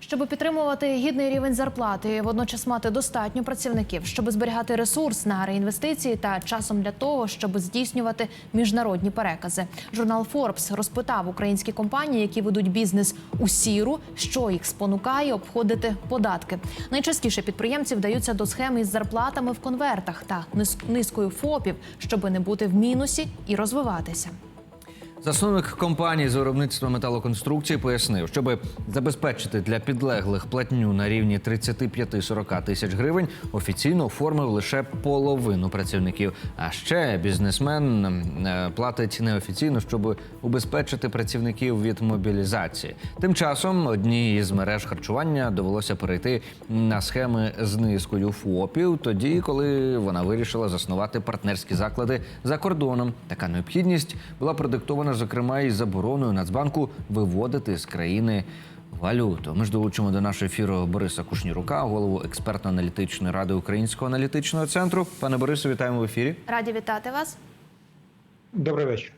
Щоб підтримувати гідний рівень зарплати, і водночас мати достатньо працівників, щоб зберігати ресурс на реінвестиції та часом для того, щоб здійснювати міжнародні перекази. Журнал Forbes розпитав українські компанії, які ведуть бізнес у сіру, що їх спонукає обходити податки. Найчастіше підприємці вдаються до схеми із зарплатами в конвертах та низ- низкою ФОПів, щоб не бути в мінусі і розвиватися. Засновник компанії з виробництва металоконструкцій пояснив, щоб забезпечити для підлеглих платню на рівні 35-40 тисяч гривень, офіційно оформив лише половину працівників. А ще бізнесмен е, платить неофіційно, щоб убезпечити працівників від мобілізації. Тим часом одній із мереж харчування довелося перейти на схеми з низкою ФОПів, тоді коли вона вирішила заснувати партнерські заклади за кордоном. Така необхідність була продиктована, зокрема, і забороною Нацбанку виводити з країни. Валюту ми ж долучимо до нашого ефіру Бориса Кушнірука, голову експертно-аналітичної ради Українського аналітичного центру. Пане Борису, вітаємо в ефірі. Раді вітати вас. Добрий вечір.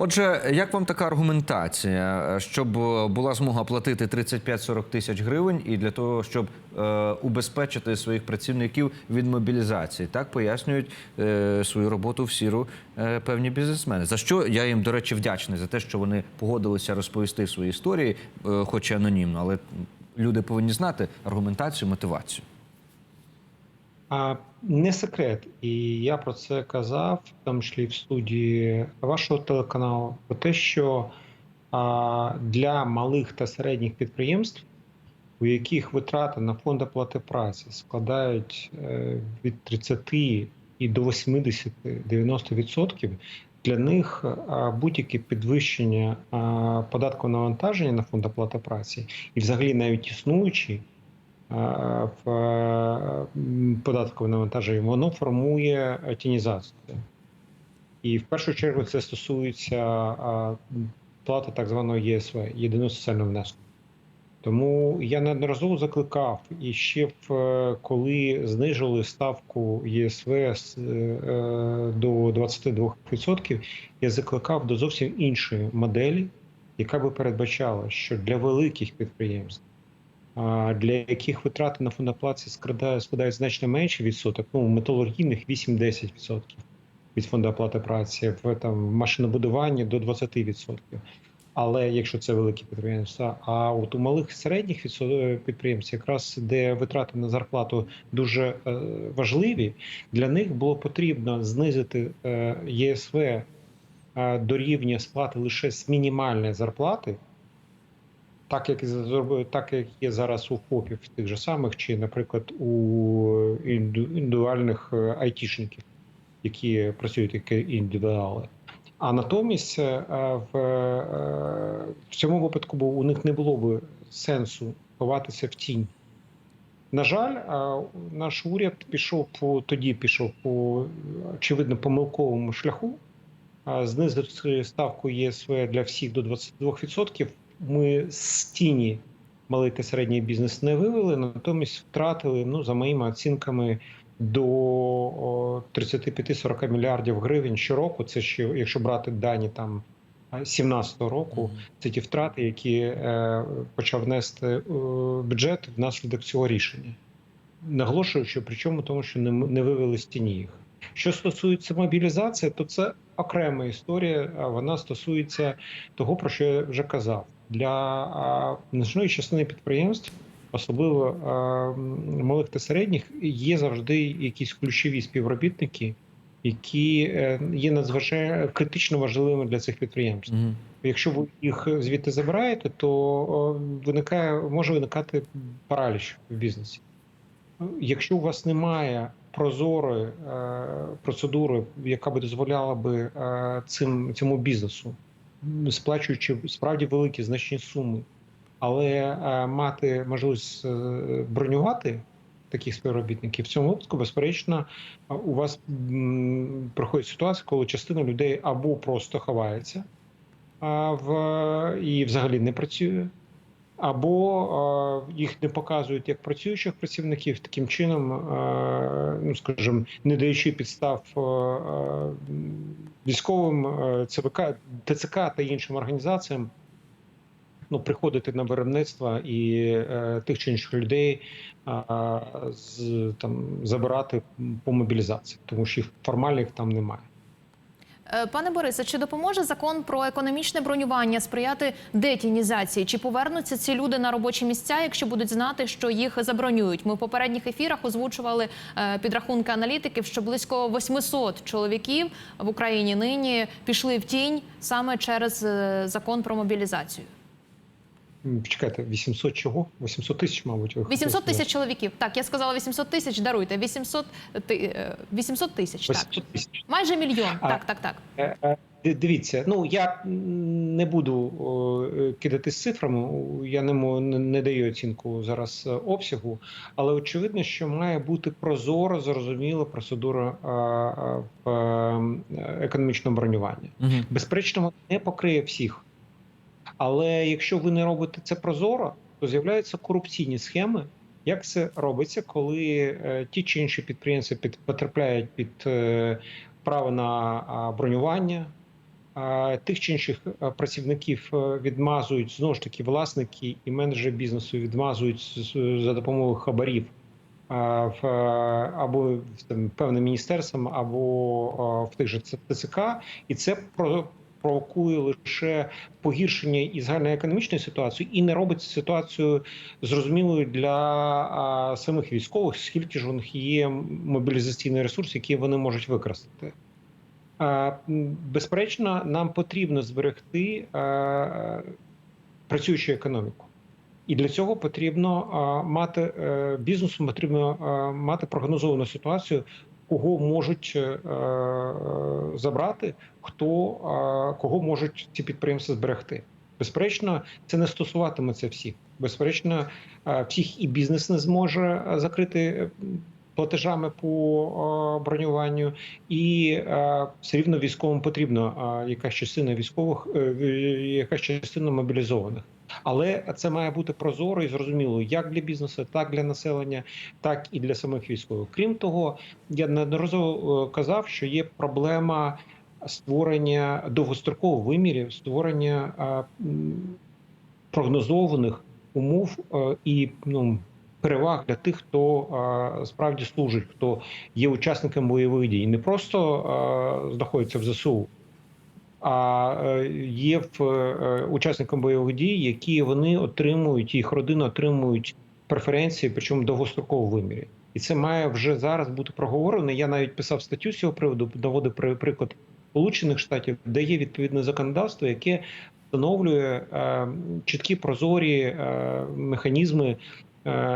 Отже, як вам така аргументація, щоб була змога платити 35-40 тисяч гривень, і для того, щоб е, убезпечити своїх працівників від мобілізації, так пояснюють е, свою роботу в сіру е, певні бізнесмени. За що я їм, до речі, вдячний за те, що вони погодилися розповісти свої історії, е, хоч і анонімно, але люди повинні знати аргументацію, мотивацію. Не секрет, і я про це казав, в тому числі в студії вашого телеканалу, про те, що для малих та середніх підприємств, у яких витрати на фонд оплати праці складають е, від 30 і до 80-90%, для них будь-яке підвищення а, податкового навантаження на фонд оплати праці, і взагалі навіть існуючий. в податкове навантаження, воно формує е, тінізацію. І в першу чергу це стосується плати так званого ЄСВ, єдиного соціального внеску. Тому я неодноразово закликав і ще в е, коли знижили ставку ЄСВ е, до 22%, я закликав до зовсім іншої моделі, яка би передбачала, що для великих підприємств для яких витрати на фондоплаті складають, значно менше відсоток, ну, металургійних 8-10% від фонду оплати праці, в там, машинобудуванні до 20%. Але якщо це великі підприємства, а от у малих середніх підприємств, якраз де витрати на зарплату дуже е, важливі, для них було потрібно знизити е, ЄСВ е, до рівня сплати лише з мінімальної зарплати, так як так як є зараз у ФОПів тих же самих, чи, наприклад, у індивідуальних е, айтішників, які працюють як індивідуали. А натомість е, в, е, в цьому випадку бо у них не було би сенсу ховатися в тінь. На жаль, наш уряд пішов по тоді пішов по очевидно помилковому шляху, а, знизивши ставку ЄСВ для всіх до 22%, ми з тіні малий та середній бізнес не вивели, натомість втратили, ну за моїми оцінками, до о, 35-40 мільярдів гривень щороку. Це ще якщо брати дані там 17-го року, це ті втрати, які е, почав нести е, бюджет внаслідок цього рішення. Наголошую, що причому тому, що не, не вивели з тіні їх. Що стосується мобілізації, то це окрема історія. а Вона стосується того, про що я вже казав. Для значної частини підприємств, особливо малих та середніх, є завжди якісь ключові співробітники, які е, є надзвичайно критично важливими для цих підприємств. Якщо ви їх звідти забираєте, то виникає може виникати параліч в бізнесі. Якщо у вас немає прозорої е, процедури, яка би дозволяла би е, цим цьому бізнесу, сплачуючи справді великі значні суми, але е, мати можливість е, бронювати таких співробітників, в цьому випадку, безперечно, у вас проходить ситуація, коли частина людей або просто ховається а, в і взагалі не працює, або е, їх не показують як працюючих працівників, таким чином, е, ну скажімо, не даючи підстав е, е, військовим е, ЦВК, ТЦК та іншим організаціям ну приходити на виробництво і е, тих чи інших людей а, з там забирати по мобілізації, тому що їх формальних там немає. Е, Пане Борисе, чи допоможе закон про економічне бронювання сприяти детінізації? Чи повернуться ці люди на робочі місця, якщо будуть знати, що їх забронюють? Ми в попередніх ефірах озвучували е, підрахунки аналітиків, що близько 800 чоловіків в Україні нині пішли в тінь саме через е, закон про мобілізацію. Чекайте, 800 чого? 800 тисяч, мабуть, ви 800 тисяч чоловіків. Так, я сказала 800 тисяч. Даруйте 800, ти- е, 800 тисяч. Так тисяч. майже мільйон. А- Так, так, так. Е, е, ди- Дивіться, ну я не буду о, кидати з цифрами. Я не не не даю оцінку зараз обсягу, але очевидно, що має бути прозоро, зрозуміла процедура а, а, е, економічного бронювання. Угу. Безперечно, не покриє всіх. Але якщо ви не робите це прозоро, то з'являються корупційні схеми. Як це робиться, коли е, ті чи інші підприємці під, потрапляють під е, право на бронювання, тих чи інших е, працівників відмазують знову ж таки власники і менеджери бізнесу відмазують за допомогою хабарів в або в, певним міністерством, або в тих же ТЦК, і це провокує лише погіршення і загальноекономічної ситуації, і не робить ситуацію зрозумілою для самих військових, скільки ж у них є мобілізаційний ресурс, який вони можуть використати. Безперечно, нам потрібно зберегти працюючу економіку. І для цього потрібно мати е, бізнесу, потрібно мати прогнозовану ситуацію, кого можуть е, е, забрати, хто кого можуть ці підприємства зберегти. Безперечно, це не стосуватиметься всіх. Безперечно, всіх і бізнес не зможе закрити е, платежами по бронюванню, і все рівно військовим потрібно якась частина військових, е, якась частина мобілізованих. Але це має бути прозоро і зрозуміло як для бізнесу, так для населення, так і для самих військових. Крім того, я неодноразово е, казав, що є проблема створення довгострокових вимірів, створення е, прогнозованих умов е, і ну. Переваг для тих, хто е, справді служить, хто є учасником бойових дій, не просто е, знаходиться в ЗСУ, а е, є в е, учасникам бойових дій, які вони отримують, їх родини отримують преференції, причому в довгостроковому вимірі. І це має вже зараз бути проговорено. Я навіть писав статтю з цього приводу, доводив при- приклад Сполучених Штатів, де є відповідне законодавство, яке встановлює е, чіткі прозорі механізми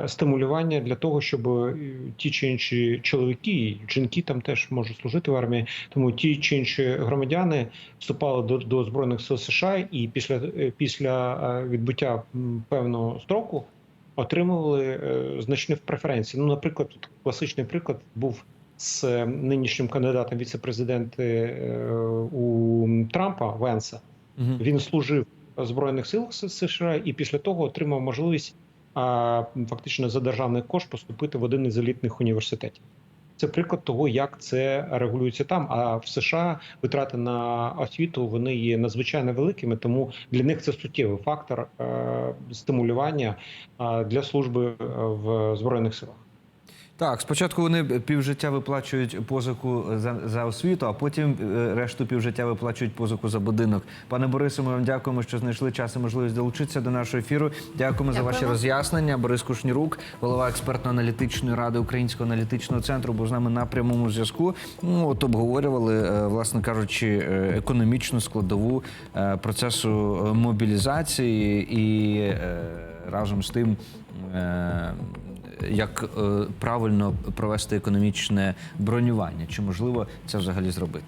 стимулювання для того, щоб е, ті чи інші чоловіки, жінки там теж можуть служити в армії, тому ті чи інші громадяни вступали до, до збройних сил США і після, е, після е, відбуття певного строку отримували е, значні преференції. Ну, наприклад, тут класичний приклад був з е, нинішнім кандидатом віце-президенти е, у Трампа Венса. Угу. Він служив в збройних сил США і після того отримав можливість фактично за державний кошт поступити в один із елітних університетів. Це приклад того, як це регулюється там. А в США витрати на освіту вони є надзвичайно великими, тому для них це суттєвий фактор е, стимулювання для служби е, в збройних силах. Так, спочатку вони півжиття виплачують позику за, за освіту, а потім е, решту півжиття виплачують позику за будинок. Пане Борисе, ми вам дякуємо, що знайшли час і можливість долучитися до нашого ефіру. Дякуємо за ваші роз'яснення. Борис Кушнірук, голова експертно-аналітичної ради Українського аналітичного центру, був з нами на прямому зв'язку. Ну, от обговорювали, е, власне кажучи, е, економічну складову процесу мобілізації і разом з тим. Як е, правильно провести економічне бронювання? Чи можливо це взагалі зробити?